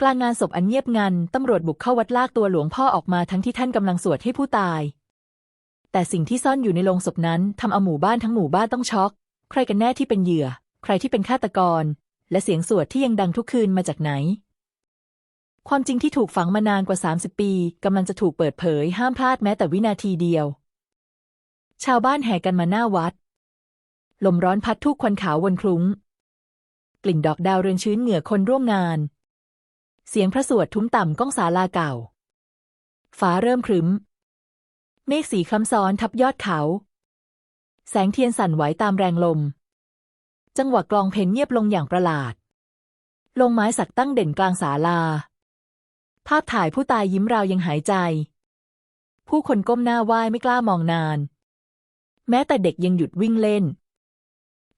กลางงานศพอันเงียบงัน ตำรวจบุกเข้าวัดลากตัวหลวงพ่อออกมาทั้งที่ท่านกำลังสวดให้ผู้ตาย แต่สิ่งที่ซ่อนอยู่ในโลงศพนั้นทำเอาหมู่บ้านทั้งหมู่บ้านต้องช็อก ใครกันแน่ที่เป็นเหยื่อ ใครที่เป็นฆาตกร และเสียงสวดที่ยังดังทุกคืนมาจากไหน ความจริงที่ถูกฝังมานานกว่า 30 ปีกำลังจะถูกเปิดเผยห้ามพลาดแม้แต่วินาทีเดียว ชาวบ้านแห่กันมาหน้าวัด ลมร้อนพัดทุกควันขาววนคลุ้ง กลิ่นดอกดาวเรือนชื้นเหงื่อคนร่วมงาน เสียงพระสวดทุ้มต่ำก้องศาลาเก่า ฟ้าเริ่มครึ้ม เมฆสีคล้ำซ้อนทับยอดเขา แสงเทียนสั่นไหวตามแรงลม จังหวะกลองเพลงเงียบลงอย่างประหลาด ลงไม้สักตั้งเด่นกลางศาลา ภาพถ่ายผู้ตายยิ้มราวยังหายใจ ผู้คนก้มหน้าไหว้ไม่กล้ามองนาน แม้แต่เด็กยังหยุดวิ่งเล่น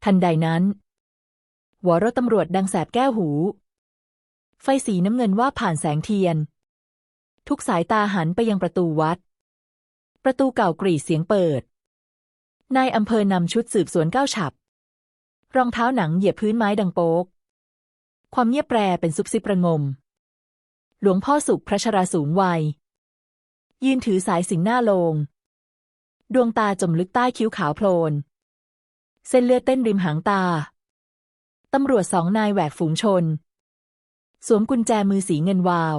ทันใดนั้นหัวรถตำรวจดังแสบแก้วหู ไฟสีน้ำเงินว่าผ่านแสงเทียน ทุกสายตาหันไปยังประตูวัด ประตูเก่ากรีดเสียงเปิด นายอำเภอนำชุดสืบสวนก้าวฉับ รองเท้าหนังเหยียบพื้นไม้ดังโป๊ก ความเงียบแปรเป็นซุบซิบประงม หลวงพ่อสุขพระชราสูงวัย ยืนถือสายสิงหน้าลง ดวงตาจมลึกใต้คิ้วขาวโพลน เส้นเลือดเต้นริมหางตาตำรวจสองนายแหวกฝูงชน สวมกุญแจมือสีเงินวาว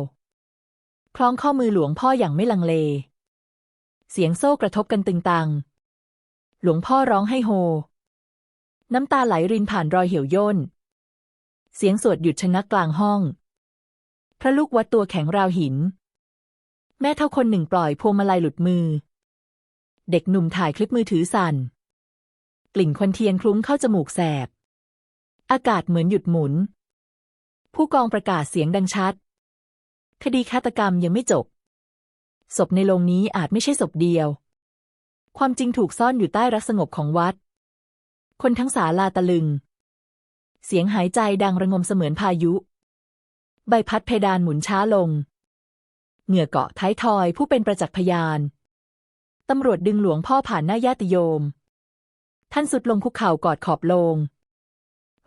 คล้องข้อมือหลวงพ่ออย่างไม่ลังเล เสียงโซ่กระทบกันตึงตัง หลวงพ่อร้องให้โฮ น้ำตาไหลรินผ่านรอยเหี่ยวย่น เสียงสวดหยุดชะงักกลางห้อง พระลูกวัดตัวแข็งราวหิน แม่เท่าคนหนึ่งปล่อยพวงมาลัยหลุดมือ เด็กหนุ่มถ่ายคลิปมือถือสั่น กลิ่นควันเทียนคลุ้งเข้าจมูกแสบ อากาศเหมือนหยุดหมุน ผู้กองประกาศเสียงดังชัด คดีฆาตกรรมยังไม่จบ ศพในโรงนี้อาจไม่ใช่ศพเดียว ความจริงถูกซ่อนอยู่ใต้รักสงบของวัด คนทั้งศาลาตะลึง เสียงหายใจดังระงมเสมือนพายุ ใบพัดเพดานหมุนช้าลง เหงื่อเกาะท้ายทอยผู้เป็นประจักษ์พยาน ตำรวจดึงหลวงพ่อผ่านหน้าญาติโยม ท่านสุดลงคุกเข่ากอดขอบโลง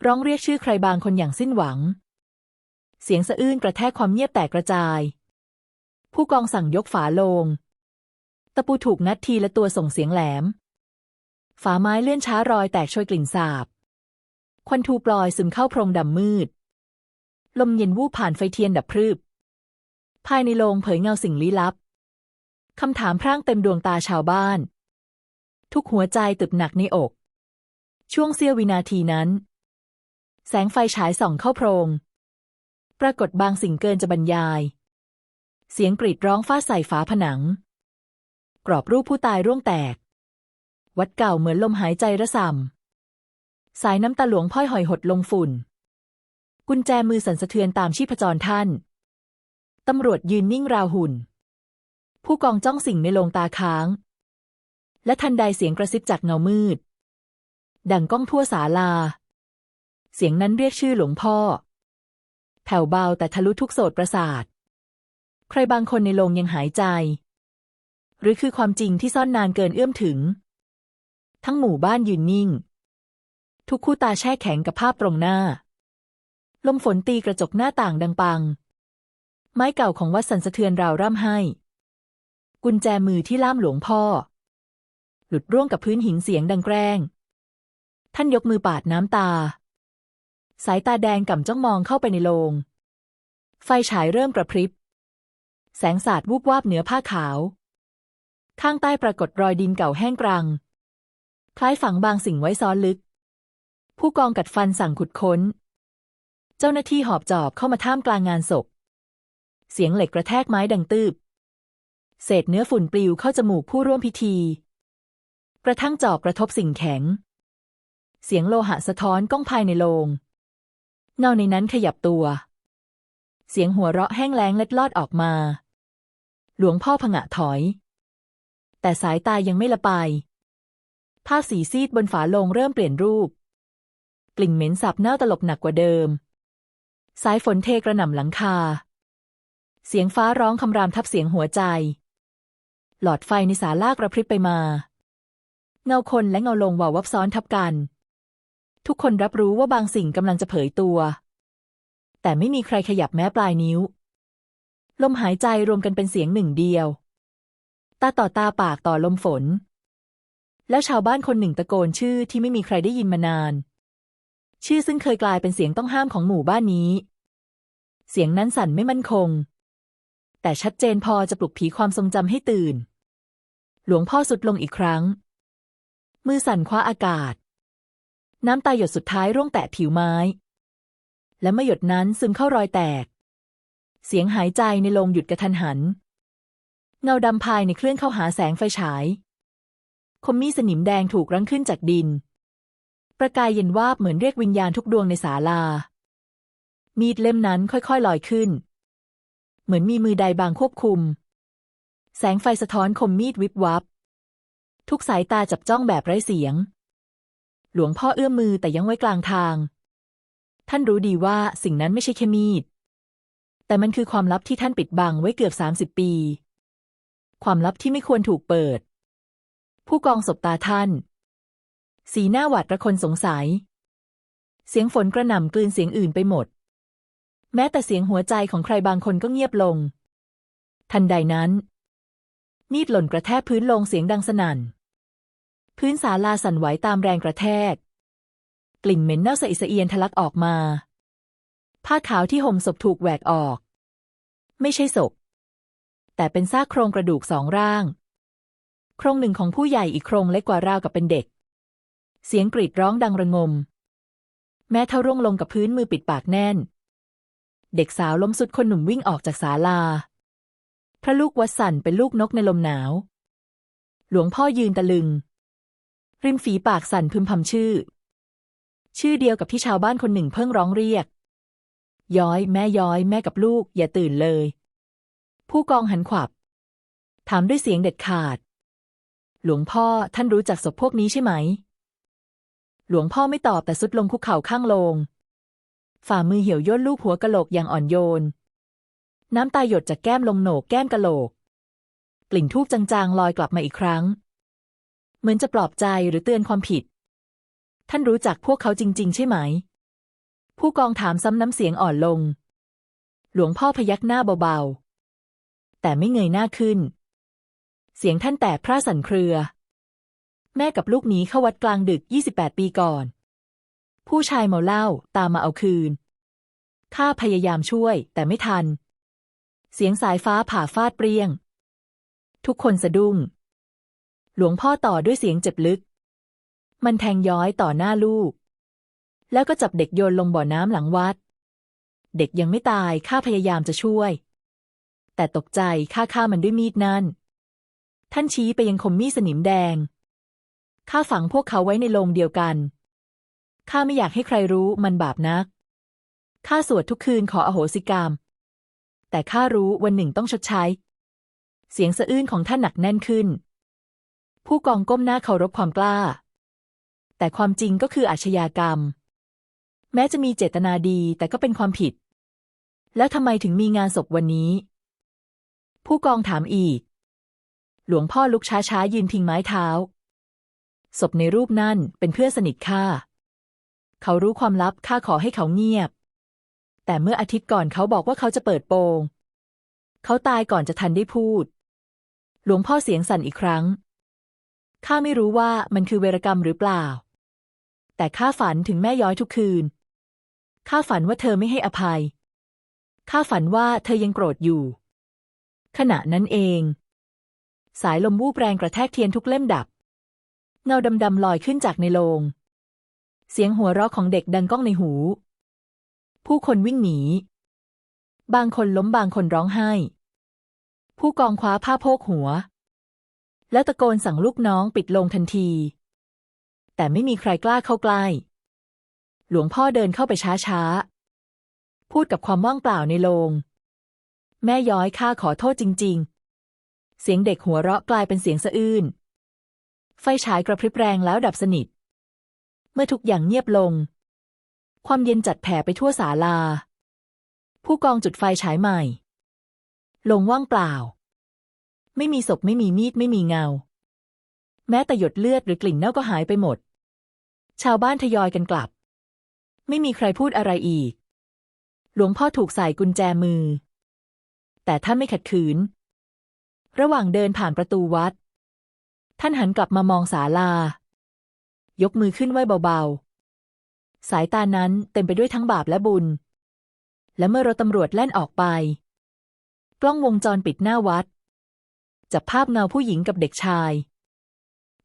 ร้องเรียกชื่อใครบางคนอย่างสิ้นหวัง เสียงสะอื้นกระแทกความเงียบแตกกระจาย ผู้กองสั่งยกฝาโลง ตะปูถูกงัดทีละตัวส่งเสียงแหลม ฝาไม้เลื่อนช้ารอยแตกโชยกลิ่นสาบ ควันทูปลอยซึมเข้าโพรงดำมืด ลมเย็นวูบผ่านไฟเทียนดับพรึบ ภายในโรงเผยเงาสิ่งลี้ลับ คำถามพร่างเต็มดวงตาชาวบ้าน ทุกหัวใจตึบหนักในอก ช่วงเสี้ยววินาทีนั้น แสงไฟฉายส่องเข้าโพรง ปรากฏบางสิ่งเกินจะบรรยาย เสียงกรีดร้องฟาดใส่ฝาผนัง กรอบรูปผู้ตายร่วงแตก วัดเก่าเหมือนลมหายใจระสำสายน้ำตาหลวงพ่อยหอยหดลงฝุ่น กุญแจมือสั่นสะเทือนตามชีพจรท่าน ตำรวจยืนนิ่งราวหุ่น ผู้กองจ้องสิ่งในโลงตาค้าง และทันใดเสียงกระซิบจากเงามืด ดังก้องทั่วศาลา เสียงนั้นเรียกชื่อหลวงพ่อ แผ่วเบาแต่ทะลุทุกโสตประสาท ใครบางคนในโรงยังหายใจ หรือคือความจริงที่ซ่อนนานเกินเอื้อมถึง ทั้งหมู่บ้านยืนนิ่ง ทุกคู่ตาแช่แข็งกับภาพตรงหน้า ลมฝนตีกระจกหน้าต่างดังปัง ไม้เก่าของวัดสันสะเทือนราวร่ำให้ กุญแจมือที่ล่ามหลวงพ่อ หลุดร่วงกับพื้นหินเสียงดังแกล้งท่านยกมือปาดน้ำตา สายตาแดงก่ำจ้องมองเข้าไปในโรงไฟฉายเริ่มกระพริบ แสงสาดวูบวาบเหนือผ้าขาว ข้างใต้ปรากฏรอยดินเก่าแห้งกรัง คล้ายฝังบางสิ่งไว้ซ้อนลึก ผู้กองกัดฟันสั่งขุดค้น เจ้าหน้าที่หอบจอบเข้ามาท่ามกลางงานศพ เสียงเหล็กกระแทกไม้ดังตืบ เศษเนื้อฝุ่นปลิวเข้าจมูกผู้ร่วมพิธี กระทั่งจอบกระทบสิ่งแข็ง เสียงโลหะสะท้อนก้องภายในโลง เงาในนั้นขยับตัว เสียงหัวเราะแห้งแล้งเล็ดลอดออกมา หลวงพ่อผงะถอย แต่สายตายังไม่ละไปภาพสีซีดบนฝาโลงเริ่มเปลี่ยนรูป กลิ่นเหม็นสาบเน่าตลบหนักกว่าเดิม สายฝนเทกระหน่ำหลังคา เสียงฟ้าร้องคำรามทับเสียงหัวใจ หลอดไฟในศาลากระพริบไปมา เงาคนและเงาลงวาววับซ้อนทับกัน ทุกคนรับรู้ว่าบางสิ่งกำลังจะเผยตัว แต่ไม่มีใครขยับแม้ปลายนิ้ว ลมหายใจรวมกันเป็นเสียงหนึ่งเดียว ตาต่อตาปากต่อลมฝน แล้วชาวบ้านคนหนึ่งตะโกนชื่อที่ไม่มีใครได้ยินมานาน ชื่อซึ่งเคยกลายเป็นเสียงต้องห้ามของหมู่บ้านนี้ เสียงนั้นสั่นไม่มั่นคง แต่ชัดเจนพอจะปลุกผีความทรงจำให้ตื่น หลวงพ่อสุดลงอีกครั้ง มือสั่นคว้าอากาศ น้ำตาหยดสุดท้ายร่วงแตะผิวไม้ และเมื่อหยดนั้นซึมเข้ารอยแตก เสียงหายใจในโรงหยุดกระทันหัน เงาดำภายในเคลื่อนเข้าหาแสงไฟฉาย คมมีดสนิมแดงถูกรั้งขึ้นจากดิน ประกายเย็นวาบเหมือนเรียกวิญญาณทุกดวงในศาลา มีดเล่มนั้นค่อยๆลอยขึ้น เหมือนมีมือใดบางควบคุม แสงไฟสะท้อนคมมีดวิบวับ ทุกสายตาจับจ้องแบบไร้เสียง หลวงพ่อเอื้อมมือแต่ยังไว้กลางทาง ท่านรู้ดีว่าสิ่งนั้นไม่ใช่แค่มีด แต่มันคือความลับที่ท่านปิดบังไว้เกือบสามสิบปี ความลับที่ไม่ควรถูกเปิด ผู้กองศบตาท่าน สีหน้าหวาดระคนสงสัย เสียงฝนกระหน่ำกลืนเสียงอื่นไปหมด แม้แต่เสียงหัวใจของใครบางคนก็เงียบลง ทันใดนั้นมีดหล่นกระแทกพื้นลงเสียงดังสนั่น พื้นศาลาสั่นไหวตามแรงกระแทก กลิ่นเหม็นเน่าสะอิสะเอียนทะลักออกมา ผ้าขาวที่ห่มศพถูกแหวกออก ไม่ใช่ศพ แต่เป็นซากโครงกระดูกสองร่าง โครงหนึ่งของผู้ใหญ่อีกโครงเล็กกว่าราวกับเป็นเด็ก เสียงกรีดร้องดังระงม แม้เท่าร่วงลงกับพื้นมือปิดปากแน่น เด็กสาวล้มสุดคนหนุ่มวิ่งออกจากศาลา พระลูกวัดสั่นเป็นลูกนกในลมหนาว หลวงพ่อยืนตะลึง ริมฝีปากสั่นพึมพำชื่อ ชื่อเดียวกับที่ชาวบ้านคนหนึ่งเพิ่งร้องเรียก ย้อย แม่ย้อย แม่กับลูก อย่าตื่นเลย ผู้กองหันขวับ ถามด้วยเสียงเด็ดขาด หลวงพ่อท่านรู้จักศพพวกนี้ใช่ไหม หลวงพ่อไม่ตอบแต่สุดลงคุกเข่าข้างโลง ฝ่ามือเหี่ยวย่นลูกหัวกะโหลกอย่างอ่อนโยน น้ำตาหยดจากแก้มลงโหนกแก้มกะโหลก กลิ่นทูบจางๆลอยกลับมาอีกครั้ง เหมือนจะปลอบใจหรือเตือนความผิด ท่านรู้จักพวกเขาจริง ๆ ใช่ไหม ผู้กองถามซ้ำน้ำเสียงอ่อนลง หลวงพ่อพยักหน้าเบาๆ แต่ไม่เงยหน้าขึ้น เสียงท่านแตกพร่าสั่นเครือ แม่กับลูกหนีเข้าวัดกลางดึก 28 ปีก่อน ผู้ชายเมาเหล้าตามมาเอาคืน ข้าพยายามช่วยแต่ไม่ทัน เสียงสายฟ้าผ่าฟาดเปรี้ยง ทุกคนสะดุ้ง หลวงพ่อต่อด้วยเสียงเจ็บลึก มันแทงย้อยต่อหน้าลูก แล้วก็จับเด็กโยนลงบ่อน้ำหลังวัด เด็กยังไม่ตายข้าพยายามจะช่วย แต่ตกใจข้าฆ่ามันด้วยมีดนั่น ท่านชี้ไปยังคมมีดสนิมแดงข้าฝังพวกเขาไว้ในโลงเดียวกันข้าไม่อยากให้ใครรู้มันบาปนักข้าสวดทุกคืนขออโหสิกรรม แต่ข้ารู้วันหนึ่งต้องชดใช้ เสียงสะอื้นของท่านหนักแน่นขึ้น ผู้กองก้มหน้าเคารพความกล้า แต่ความจริงก็คืออาชญากรรม แม้จะมีเจตนาดีแต่ก็เป็นความผิด แล้วทำไมถึงมีงานศพวันนี้ ผู้กองถามอีก หลวงพ่อลุกช้าๆยืนพิงไม้เท้า ศพในรูปนั่นเป็นเพื่อนสนิทข้าเขารู้ความลับข้าขอให้เขาเงียบ แต่เมื่ออาทิตย์ก่อนเขาบอกว่าเขาจะเปิดโปง เขาตายก่อนจะทันได้พูด หลวงพ่อเสียงสั่นอีกครั้ง ข้าไม่รู้ว่ามันคือเวรกรรมหรือเปล่า แต่ข้าฝันถึงแม่ย้อยทุกคืน ข้าฝันว่าเธอไม่ให้อภัย ข้าฝันว่าเธอยังโกรธอยู่ ขณะนั้นเอง สายลมวูบแรงกระแทกเทียนทุกเล่มดับ เงาดำๆลอยขึ้นจากในโลง เสียงหัวเราะของเด็กดังก้องในหู ผู้คนวิ่งหนี บางคนล้มบางคนร้องไห้ ผู้กองคว้าผ้าโพกหัว แล้วตะโกนสั่งลูกน้องปิดโลงทันที แต่ไม่มีใครกล้าเข้าใกล้ หลวงพ่อเดินเข้าไปช้าๆ พูดกับความว่างเปล่าในโลงแม่ย้อยข้าขอโทษจริง ๆ เสียงเด็กหัวเราะกลายเป็นเสียงสะอื้น ไฟฉายกระพริบแรงแล้วดับสนิท เมื่อทุกอย่างเงียบลง ความเย็นจัดแผ่ไปทั่วศาลา ผู้กองจุดไฟฉายใหม่ ลงว่างเปล่า ไม่มีศพไม่มีมีดไม่มีเงา แม้แต่หยดเลือดหรือกลิ่นเน่าก็หายไปหมด ชาวบ้านทยอยกันกลับ ไม่มีใครพูดอะไรอีก หลวงพ่อถูกใส่กุญแจมือ แต่ท่านไม่ขัดขืน ระหว่างเดินผ่านประตูวัด ท่านหันกลับมามองศาลา ยกมือขึ้นไหวเบาๆ สายตานั้นเต็มไปด้วยทั้งบาปและบุญ และเมื่อรถตำรวจแล่นออกไป กล้องวงจรปิดหน้าวัด จับภาพเงาผู้หญิงกับเด็กชาย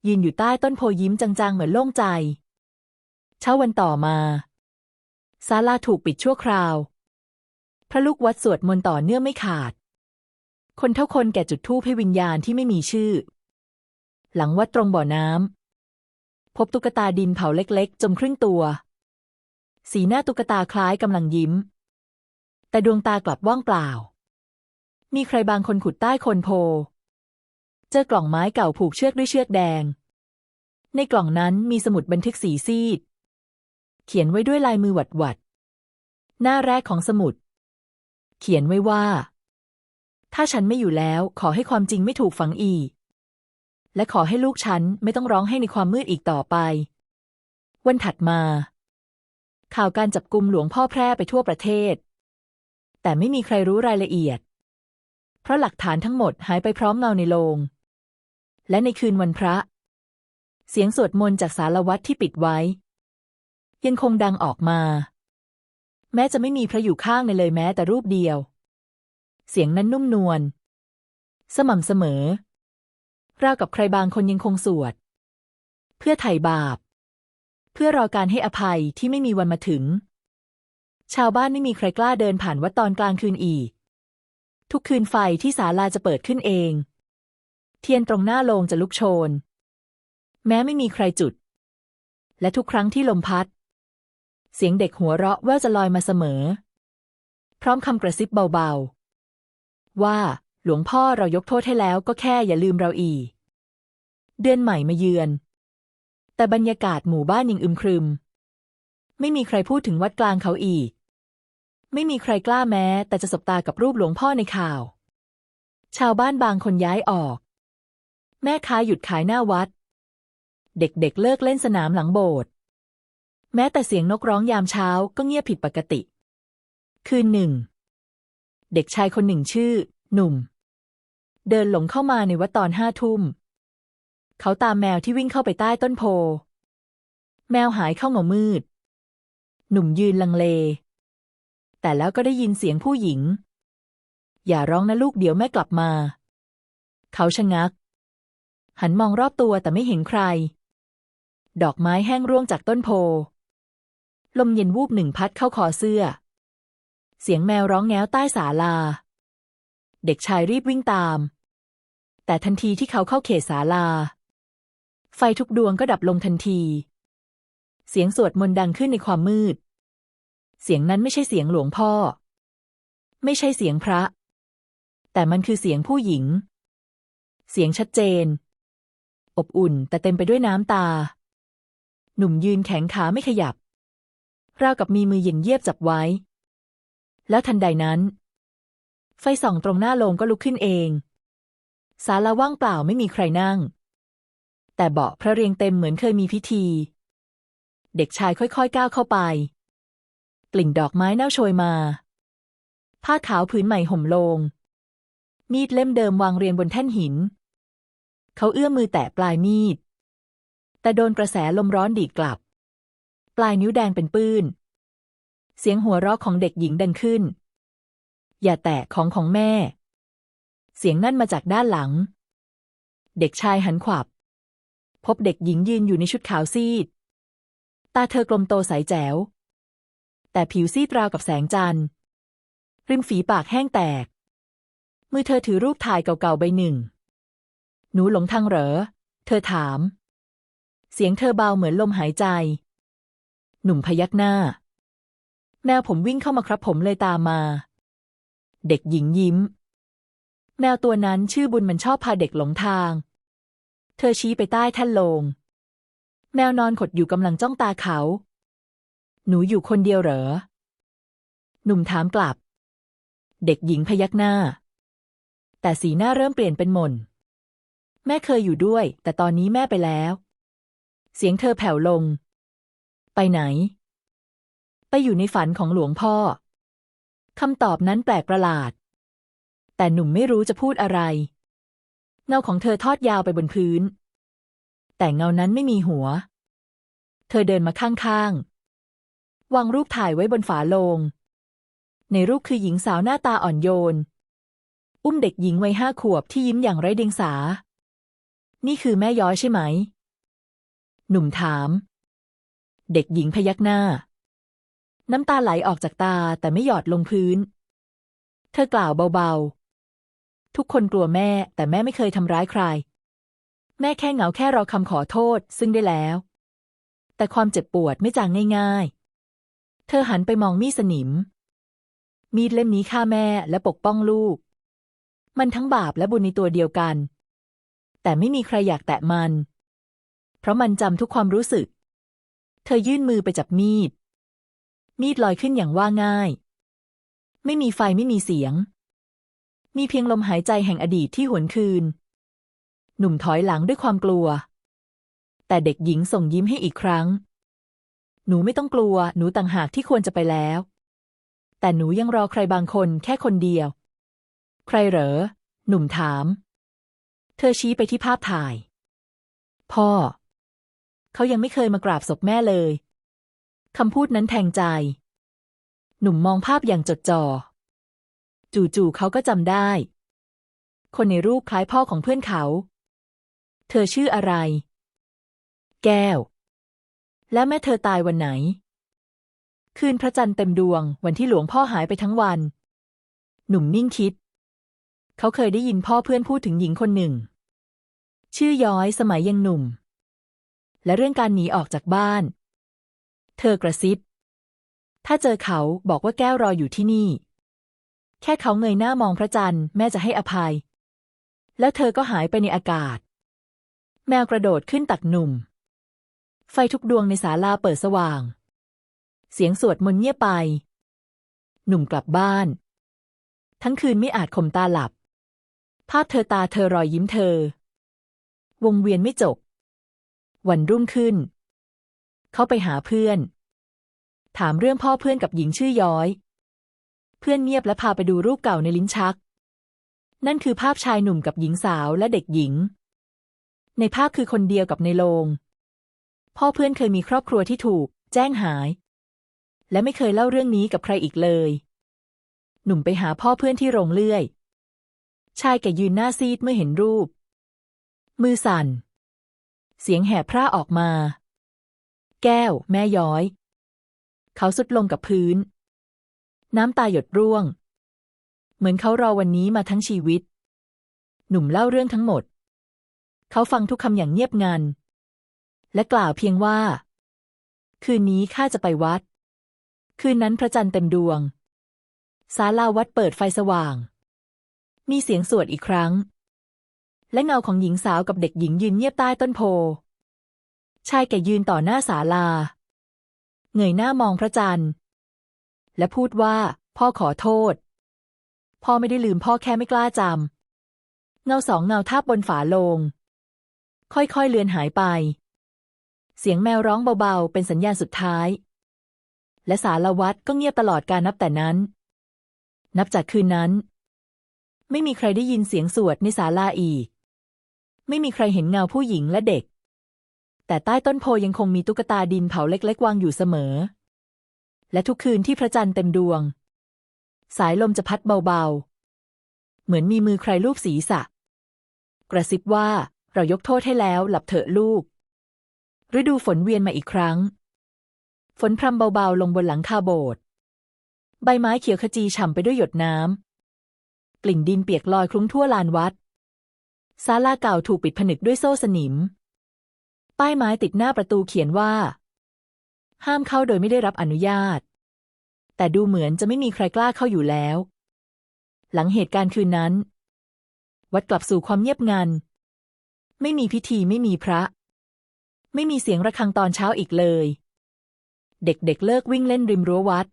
ยืนอยู่ใต้ต้นโพยิ้มจางๆ เหมือนโล่งใจ เช้าวันต่อมาศาลาถูกปิดชั่วคราว พระลูกวัดสวดมนต์ต่อเนื่องไม่ขาด คนเท่าคนแก่จุดธูปให้วิญญาณที่ไม่มีชื่อ หลังวัดตรงบ่อน้ำพบตุ๊กตาดินเผาเล็กๆ จมครึ่งตัว สีหน้าตุ๊กตาคล้ายกำลังยิ้ม แต่ดวงตากลับว่างเปล่า มีใครบางคนขุดใต้คนโพ เจอกล่องไม้เก่าผูกเชือกด้วยเชือกแดง ในกล่องนั้นมีสมุดบันทึกสีซีด เขียนไว้ด้วยลายมือหวัดหวัดๆหน้าแรกของสมุด เขียนไว้ว่า ถ้าฉันไม่อยู่แล้วขอให้ความจริงไม่ถูกฝังอีก และขอให้ลูกฉันไม่ต้องร้องให้ในความมืดอีกต่อไป วันถัดมา ข่าวการจับกุมหลวงพ่อแพร่ไปทั่วประเทศ แต่ไม่มีใครรู้รายละเอียด เพราะหลักฐานทั้งหมดหายไปพร้อมเงาในโลง และในคืนวันพระ เสียงสวดมนต์จากสารวัตรที่ปิดไว้ ยังคงดังออกมา แม้จะไม่มีพระอยู่ข้างในเลยแม้แต่รูปเดียว เสียงนั้นนุ่มนวล สม่ำเสมอ ราวกับใครบางคนยังคงสวด เพื่อไถ่บาป เพื่อรอการให้อภัยที่ไม่มีวันมาถึง ชาวบ้านไม่มีใครกล้าเดินผ่านวัดตอนกลางคืนอีก ทุกคืนไฟที่ศาลาจะเปิดขึ้นเอง เทียนตรงหน้าโลงจะลุกโชน แม้ไม่มีใครจุด และทุกครั้งที่ลมพัด เสียงเด็กหัวเราะแว่วจะลอยมาเสมอ พร้อมคำกระซิบเบาๆ ว่าหลวงพ่อเรายกโทษให้แล้วก็แค่อย่าลืมเราอีเดือนใหม่มาเยือน แต่บรรยากาศหมู่บ้านยังอึมครึม ไม่มีใครพูดถึงวัดกลางเขาอีก ไม่มีใครกล้าแม้ แต่จะสบตากับรูปหลวงพ่อในข่าว ชาวบ้านบางคนย้ายออก แม่ค้าหยุดขายหน้าวัด เด็กๆเเลิกเล่นสนามหลังโบสถ์แม้แต่เสียงนกร้องยามเช้าก็เงียบผิดปกติ คืนหนึ่ง เด็กชายคนหนึ่งชื่อ หนุ่ม เดินหลงเข้ามาในวัดตอนห้าทุ่ม เขาตามแมวที่วิ่งเข้าไปใต้ต้นโพ แมวหายเข้าเงามืด หนุ่มยืนลังเล แต่แล้วก็ได้ยินเสียงผู้หญิง อย่าร้องนะลูกเดี๋ยวแม่กลับมา เขาชะงัก หันมองรอบตัวแต่ไม่เห็นใคร ดอกไม้แห้งร่วงจากต้นโพ ลมเย็นวูบหนึ่งพัดเข้าคอเสื้อ เสียงแมวร้องแง้วใต้ศาลา เด็กชายรีบวิ่งตาม แต่ทันทีที่เขาเข้าเขตศาลา ไฟทุกดวงก็ดับลงทันที เสียงสวดมนต์ดังขึ้นในความมืด เสียงนั้นไม่ใช่เสียงหลวงพ่อ ไม่ใช่เสียงพระ แต่มันคือเสียงผู้หญิง เสียงชัดเจน อบอุ่นแต่เต็มไปด้วยน้ำตา หนุ่มยืนแข็งขาไม่ขยับ ราวกับมีมือเย็นเยียบจับไว้ แล้วทันใดนั้น ไฟส่องตรงหน้าโลงก็ลุกขึ้นเอง ศาลาว่างเปล่าไม่มีใครนั่ง แต่เบาะพระเรียงเต็มเหมือนเคยมีพิธี เด็กชายค่อยๆก้าวเข้าไปกลิ่นดอกไม้เน่าโชยมา ผ้าขาวผืนใหม่ห่มโลง มีดเล่มเดิมวางเรียงบนแท่นหิน เขาเอื้อมมือแตะปลายมีด แต่โดนกระแสลมร้อนดีดกลับ ปลายนิ้วแดงเป็นปื้น เสียงหัวเราะของเด็กหญิงดังขึ้น อย่าแตะของของแม่ เสียงนั่นมาจากด้านหลัง เด็กชายหันขวับ พบเด็กหญิงยืนอยู่ในชุดขาวซีด ตาเธอกลมโตใสแจ๋ว แต่ผิวซีดราวกับแสงจันทร์ริมฝีปากแห้งแตก มือเธอถือรูปถ่ายเก่าๆใบหนึ่ง หนูหลงทางเหรอ เธอถาม เสียงเธอเบาเหมือนลมหายใจ หนุ่มพยักหน้าแมวผมวิ่งเข้ามาครับผมเลยตามมา เด็กหญิงยิ้ม แมวตัวนั้นชื่อบุญมันชอบพาเด็กหลงทาง เธอชี้ไปใต้แท่นโลง แมวนอนขดอยู่กำลังจ้องตาเขา หนูอยู่คนเดียวเหรอ หนุ่มถามกลับ เด็กหญิงพยักหน้า แต่สีหน้าเริ่มเปลี่ยนเป็นหม่น แม่เคยอยู่ด้วย แต่ตอนนี้แม่ไปแล้ว เสียงเธอแผ่วลง ไปไหน ไปอยู่ในฝันของหลวงพ่อคำตอบนั้นแปลกประหลาด แต่หนุ่มไม่รู้จะพูดอะไร เงาของเธอทอดยาวไปบนพื้น แต่เงานั้นไม่มีหัว เธอเดินมาข้างๆ วางรูปถ่ายไว้บนฝาโลง ในรูปคือหญิงสาวหน้าตาอ่อนโยน อุ้มเด็กหญิงวัยห้าขวบที่ยิ้มอย่างไร้เดียงสา นี่คือแม่ย้อยใช่ไหม หนุ่มถาม เด็กหญิงพยักหน้า น้ำตาไหลออกจากตาแต่ไม่หยอดลงพื้น เธอกล่าวเบาๆ ทุกคนกลัวแม่แต่แม่ไม่เคยทำร้ายใคร แม่แค่เหงาแค่รอคำขอโทษซึ่งได้แล้ว แต่ความเจ็บปวดไม่จางง่ายๆ เธอหันไปมองมีดสนิม มีดเล่มนี้ฆ่าแม่และปกป้องลูก มันทั้งบาปและบุญในตัวเดียวกัน แต่ไม่มีใครอยากแตะมัน เพราะมันจำทุกความรู้สึก เธอยื่นมือไปจับมีด มีดลอยขึ้นอย่างว่าง่าย ไม่มีไฟไม่มีเสียง มีเพียงลมหายใจแห่งอดีตที่หวนคืน หนุ่มถอยหลังด้วยความกลัว แต่เด็กหญิงส่งยิ้มให้อีกครั้ง หนูไม่ต้องกลัว หนูต่างหากที่ควรจะไปแล้ว แต่หนูยังรอใครบางคนแค่คนเดียว ใครเหรอ หนุ่มถาม เธอชี้ไปที่ภาพถ่าย พ่อ เขายังไม่เคยมากราบศพแม่เลยคำพูดนั้นแทงใจ หนุ่มมองภาพอย่างจดจ่อ จู่ๆเขาก็จำได้ คนในรูปคล้ายพ่อของเพื่อนเขา เธอชื่ออะไร แก้ว แล้วแม่เธอตายวันไหน คืนพระจันทร์เต็มดวงวันที่หลวงพ่อหายไปทั้งวัน หนุ่มนิ่งคิด เขาเคยได้ยินพ่อเพื่อนพูดถึงหญิงคนหนึ่ง ชื่อย้อยสมัยยังหนุ่ม และเรื่องการหนีออกจากบ้าน เธอกระซิบ ถ้าเจอเขาบอกว่าแก้วรออยู่ที่นี่ แค่เขาเงยหน้ามองพระจันทร์แม่จะให้อภัย แล้วเธอก็หายไปในอากาศ แมวกระโดดขึ้นตักหนุ่ม ไฟทุกดวงในศาลาเปิดสว่าง เสียงสวดมนต์เงียบไป หนุ่มกลับบ้านทั้งคืนไม่อาจข่มตาหลับ ภาพเธอตาเธอรอยยิ้มเธอ วงเวียนไม่จบ วันรุ่งขึ้น เขาไปหาเพื่อน ถามเรื่องพ่อเพื่อนกับหญิงชื่อย้อย เพื่อนเงียบและพาไปดูรูปเก่าในลิ้นชัก นั่นคือภาพชายหนุ่มกับหญิงสาวและเด็กหญิง ในภาพคือคนเดียวกับในโรงพ่อเพื่อนเคยมีครอบครัวที่ถูก แจ้งหาย และไม่เคยเล่าเรื่องนี้กับใครอีกเลย หนุ่มไปหาพ่อเพื่อนที่โรงเลื่อย ชายแก่ยืนหน้าซีดเมื่อเห็นรูป มือสั่น เสียงแหบพร่าออกมา แก้ว แม่ย้อย เขาสุดลงกับพื้น น้ำตาหยดร่วง เหมือนเขารอวันนี้มาทั้งชีวิต หนุ่มเล่าเรื่องทั้งหมด เขาฟังทุกคำอย่างเงียบงัน และกล่าวเพียงว่า คืนนี้ข้าจะไปวัด คืนนั้นพระจันทร์เต็มดวงศาลาวัดเปิดไฟสว่าง มีเสียงสวดอีกครั้ง และเงาของหญิงสาวกับเด็กหญิงยืนเงียบใต้ต้นโพ ชายแก่ยืนต่อหน้าศาลา เงยหน้ามองพระจันทร์ และพูดว่า พ่อขอโทษ พ่อไม่ได้ลืมพ่อแค่ไม่กล้าจำ เงาสองเงาทาบบนฝาโลง ค่อยๆเลือนหายไป เสียงแมวร้องเบาๆ เป็นสัญญาณสุดท้าย และสารวัตรก็เงียบตลอดการนับแต่นั้น นับจากคืนนั้น ไม่มีใครได้ยินเสียงสวดในศาลาอีก ไม่มีใครเห็นเงาผู้หญิงและเด็ก แต่ใต้ต้นโพยังคงมีตุ๊กตาดินเผาเล็กๆวางอยู่เสมอ และทุกคืนที่พระจันทร์เต็มดวง สายลมจะพัดเบาๆ เหมือนมีมือใครลูบศีรษะ กระซิบว่าเรายกโทษให้แล้วหลับเถอะลูก ฤดูฝนเวียนมาอีกครั้ง ฝนพรำเบาๆ ลงบนหลังคาโบสถ์ใบไม้เขียวขจีฉ่ำไปด้วยหยดน้ำ กลิ่นดินเปียกลอยคลุ้งทั่วลานวัดศาลาเก่าถูกปิดผนึกด้วยโซ่สนิม ป้ายไม้ติดหน้าประตูเขียนว่า ห้ามเข้าโดยไม่ได้รับอนุญาต แต่ดูเหมือนจะไม่มีใครกล้าเข้าอยู่แล้ว หลังเหตุการณ์คืนนั้น วัดกลับสู่ความเงียบงัน ไม่มีพิธีไม่มีพระ ไม่มีเสียงระฆังตอนเช้าอีกเลย เด็กๆเเลิกวิ่งเล่นริมรั้ววัด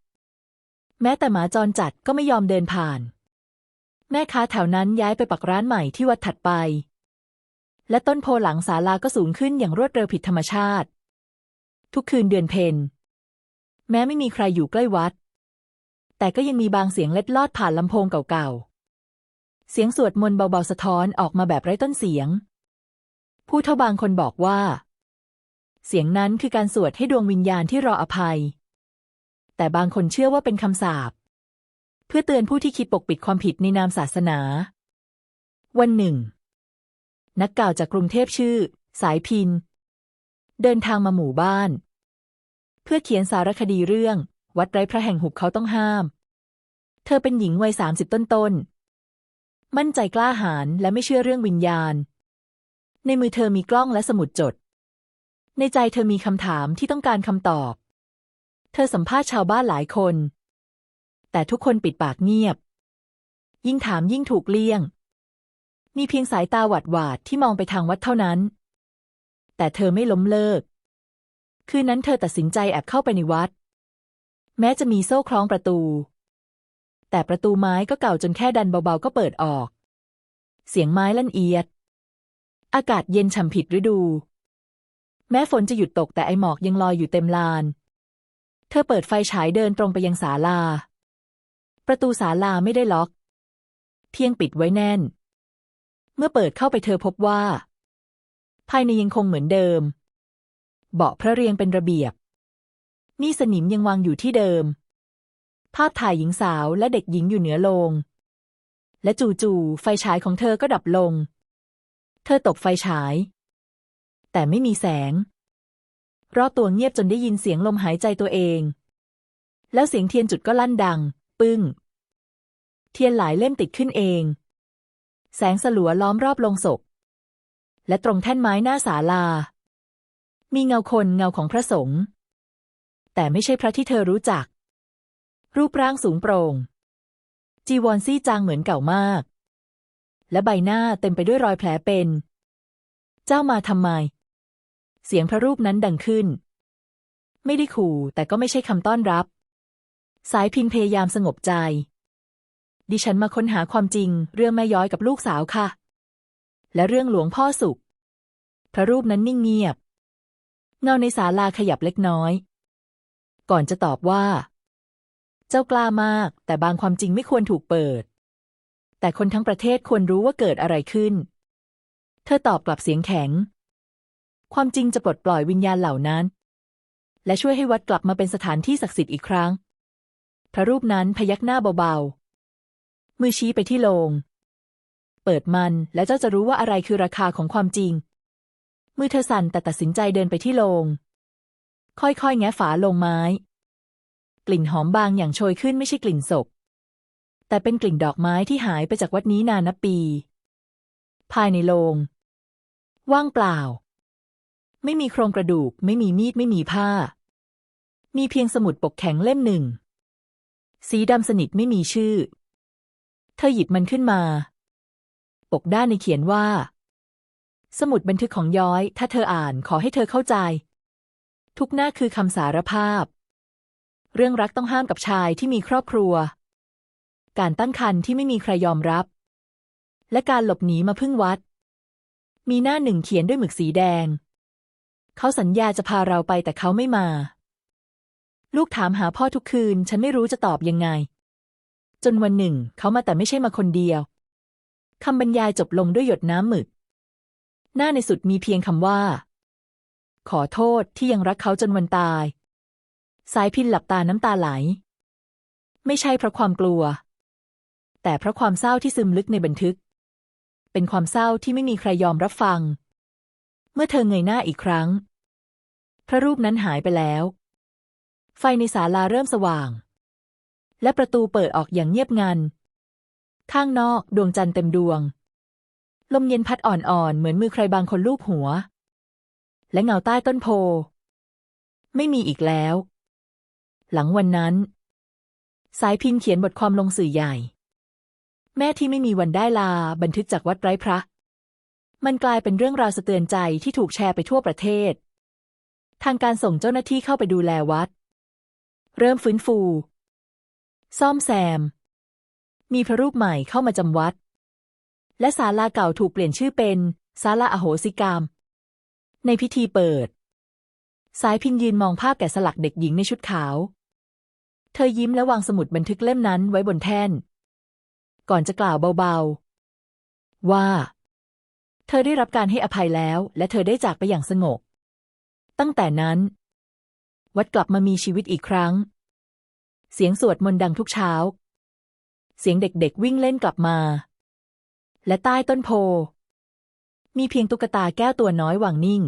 แม้แต่หมาจรจัดก็ไม่ยอมเดินผ่าน แม่ค้าแถวนั้นย้ายไปปักร้านใหม่ที่วัดถัดไป และต้นโพหลังศาลาก็สูงขึ้นอย่างรวดเร็วผิดธรรมชาติ ทุกคืนเดือนเพ็ญแม้ไม่มีใครอยู่ใกล้วัดแต่แต่ก็ยังมีบางเสียงเล็ดลอดผ่านลำโพงเก่าๆ เสียงสวดมนต์เบาๆสะท้อนออกมาแบบไร้ต้นเสียง ผู้เท่าบางคนบอกว่า เสียงนั้นคือการสวดให้ดวงวิญญาณที่รออภัย แต่บางคนเชื่อว่าเป็นคำสาป เพื่อเตือนผู้ที่คิดปกปิดความผิดในนามศาสนา วันหนึ่ง นักกล่าวจากกรุงเทพชื่อ สายพิน เดินทางมาหมู่บ้าน เพื่อเขียนสารคดีเรื่อง วัดไร้พระแห่งหุบเขาต้องห้าม เธอเป็นหญิงวัยสามสิบต้นๆ มั่นใจกล้าหาญและไม่เชื่อเรื่องวิญญาณ ในมือเธอมีกล้องและสมุดจด ในใจเธอมีคำถามที่ต้องการคำตอบ เธอสัมภาษณ์ชาวบ้านหลายคน แต่ทุกคนปิดปากเงียบ ยิ่งถามยิ่งถูกเลี่ยง มีเพียงสายตาหวาดหวาดที่มองไปทางวัดเท่านั้น แต่เธอไม่ล้มเลิก คืนนั้นเธอตัดสินใจแอบเข้าไปในวัด แม้จะมีโซ่คล้องประตู แต่ประตูไม้ก็เก่าจนแค่ดันเบาๆก็เปิดออก เสียงไม้ลั่นเอียด อากาศเย็นฉ่ำผิดฤดู แม้ฝนจะหยุดตกแต่ไอหมอกยังลอยอยู่เต็มลาน เธอเปิดไฟฉายเดินตรงไปยังศาลา ประตูศาลาไม่ได้ล็อกเพียงปิดไว้แน่น เมื่อเปิดเข้าไปเธอพบว่า ภายในยังคงเหมือนเดิม เบาะพระเรียงเป็นระเบียบ มีสนิมยังวางอยู่ที่เดิม ภาพถ่ายหญิงสาวและเด็กหญิงอยู่เหนือโลง และจู่ๆไฟฉายของเธอก็ดับลง เธอตบไฟฉาย แต่ไม่มีแสงรอบตัวเงียบจนได้ยินเสียงลมหายใจตัวเอง แล้วเสียงเทียนจุดก็ลั่นดัง ปึ้ง เทียนหลายเล่มติดขึ้นเอง แสงสลัวล้อมรอบลงศพ และตรงแท่นไม้หน้าศาลา มีเงาคนเงาของพระสงฆ์แต่ไม่ใช่พระที่เธอรู้จัก รูปร่างสูงโปร่ง จีวรซี่จางเหมือนเก่ามาก และใบหน้าเต็มไปด้วยรอยแผลเป็น เจ้ามาทำไม เสียงพระรูปนั้นดังขึ้น ไม่ได้ขู่แต่ก็ไม่ใช่คำต้อนรับ สายพินพยายามสงบใจ ดิฉันมาค้นหาความจริง เรื่องแม่ย้อยกับลูกสาวค่ะ และเรื่องหลวงพ่อสุข พระรูปนั้นนิ่งเงียบ เงาในศาลาขยับเล็กน้อย ก่อนจะตอบว่า เจ้ากล้ามาก แต่บางความจริงไม่ควรถูกเปิด แต่คนทั้งประเทศควรรู้ว่าเกิดอะไรขึ้น เธอตอบกลับเสียงแข็ง ความจริงจะปลดปล่อยวิญญาณเหล่านั้น และช่วยให้วัดกลับมาเป็นสถานที่ศักดิ์สิทธิ์อีกครั้ง พระรูปนั้นพยักหน้าเบาๆ มือชี้ไปที่โลง เปิดมันและเจ้าจะรู้ว่าอะไรคือราคาของความจริง มือเธอสั่นแต่ตัดสินใจเดินไปที่โลง ค่อยๆ แงะฝาลงไม้ กลิ่นหอมบางอย่างโชยขึ้นไม่ใช่กลิ่นศพ แต่เป็นกลิ่นดอกไม้ที่หายไปจากวัดนี้นานนับปี ภายในโลง ว่างเปล่า ไม่มีโครงกระดูก ไม่มีมีด ไม่มีผ้า มีเพียงสมุดปกแข็งเล่มหนึ่ง สีดำสนิทไม่มีชื่อ เธอหยิบมันขึ้นมา ปกด้านในเขียนว่า สมุดบันทึกของย้อย ถ้าเธออ่านขอให้เธอเข้าใจ ทุกหน้าคือคำสารภาพ เรื่องรักต้องห้ามกับชายที่มีครอบครัว การตั้งครรภ์ที่ไม่มีใครยอมรับ และการหลบหนีมาพึ่งวัด มีหน้าหนึ่งเขียนด้วยหมึกสีแดง เขาสัญญาจะพาเราไปแต่เขาไม่มา ลูกถามหาพ่อทุกคืน ฉันไม่รู้จะตอบยังไง จนวันหนึ่ง เขามาแต่ไม่ใช่มาคนเดียวคำบรรยายจบลงด้วยหยดน้ำหมึก หน้าในสุดมีเพียงคำว่า ขอโทษที่ยังรักเขาจนวันตาย สายพินหลับตาน้ำตาไหล ไม่ใช่เพราะความกลัว แต่เพราะความเศร้าที่ซึมลึกในบันทึก เป็นความเศร้าที่ไม่มีใครยอมรับฟัง เมื่อเธอเงยหน้าอีกครั้ง พระรูปนั้นหายไปแล้ว ไฟในศาลาเริ่มสว่าง และประตูเปิดออกอย่างเงียบงัน ข้างนอกดวงจันทร์เต็มดวง ลมเย็นพัดอ่อนๆ เหมือนมือใครบางคนลูบหัว และเงาใต้ต้นโพ ไม่มีอีกแล้ว หลังวันนั้น สายพินเขียนบทความลงสื่อใหญ่ แม่ที่ไม่มีวันได้ลาบันทึกจากวัดไร้พระ มันกลายเป็นเรื่องราวสะเตือนใจที่ถูกแชร์ไปทั่วประเทศ ทางการส่งเจ้าหน้าที่เข้าไปดูแลวัด เริ่มฟื้นฟู ซ่อมแซม มีพระรูปใหม่เข้ามาจำวัด และศาลาเก่าถูกเปลี่ยนชื่อเป็นศาลาอโหสิกรรม ในพิธีเปิด สายพินยืนมองภาพแกะสลักเด็กหญิงในชุดขาว เธอยิ้มและวางสมุดบันทึกเล่มนั้นไว้บนแท่น ก่อนจะกล่าวเบาๆ ว่า เธอได้รับการให้อภัยแล้ว และเธอได้จากไปอย่างสงบตั้งแต่นั้น วัดกลับมามีชีวิตอีกครั้ง เสียงสวดมนต์ดังทุกเช้า เสียงเด็กๆวิ่งเล่นกลับมา และใต้ต้นโพ มีเพียงตุ๊กตาแก้วตัวน้อยวางนิ่ง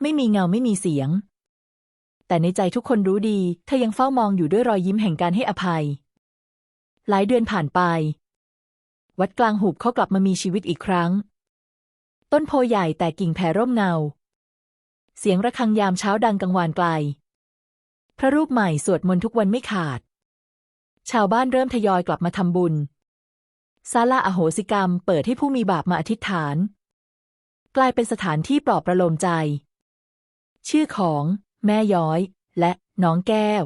ไม่มีเงาไม่มีเสียง แต่ในใจทุกคนรู้ดี เธอยังเฝ้ามองอยู่ด้วยรอยยิ้มแห่งการให้อภัย หลายเดือนผ่านไป วัดกลางหุบเขากลับมามีชีวิตอีกครั้ง ต้นโพใหญ่แต่กิ่งแผ่ร่มเงา เสียงระฆังยามเช้าดังกังวานไกล พระรูปใหม่สวดมนต์ทุกวันไม่ขาด ชาวบ้านเริ่มทยอยกลับมาทำบุญศาลาอโหสิกรรมเปิดให้ผู้มีบาปมาอธิษฐาน กลายเป็นสถานที่ปลอบประโลมใจ ชื่อของ แม่ย้อย และน้องแก้ว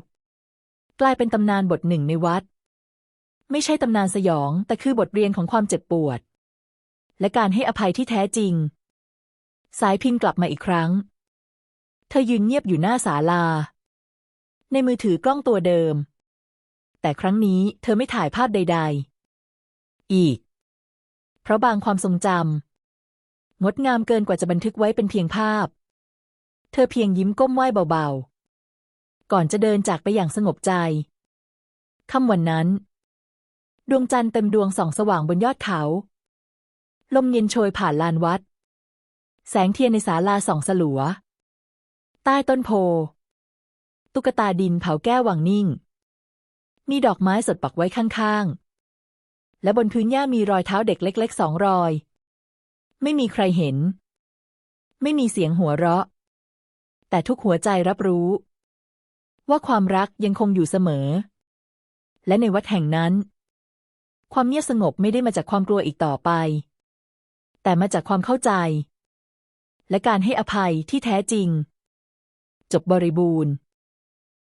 กลายเป็นตำนานบทหนึ่งในวัด ไม่ใช่ตำนานสยอง แต่คือบทเรียนของความเจ็บปวด และการให้อภัยที่แท้จริง สายพินกลับมาอีกครั้ง เธอยืนเงียบอยู่หน้าศาลา ในมือถือกล้องตัวเดิม แต่ครั้งนี้เธอไม่ถ่ายภาพใด ๆ อีก เพราะบางความทรงจำงดงามเกินกว่าจะบันทึกไว้เป็นเพียงภาพ เธอเพียงยิ้มก้มไหว้เบาๆ ก่อนจะเดินจากไปอย่างสงบใจค่ำวันนั้น ดวงจันทร์เต็มดวงส่องสว่างบนยอดเขา ลมเย็นโชยผ่านลานวัด แสงเทียนในศาลาส่องสลัว ใต้ต้นโพ ตุ๊กตาดินเผาแก้ววางนิ่ง มีดอกไม้สดปักไว้ข้างๆ และบนพื้นหญ้ามีรอยเท้าเด็กเล็กๆสองรอย ไม่มีใครเห็น ไม่มีเสียงหัวเราะ แต่ทุกหัวใจรับรู้ ว่าความรักยังคงอยู่เสมอ และในวัดแห่งนั้น ความเงียบสงบไม่ได้มาจากความกลัวอีกต่อไป แต่มาจากความเข้าใจ และการให้อภัยที่แท้จริง จบบริบูรณ์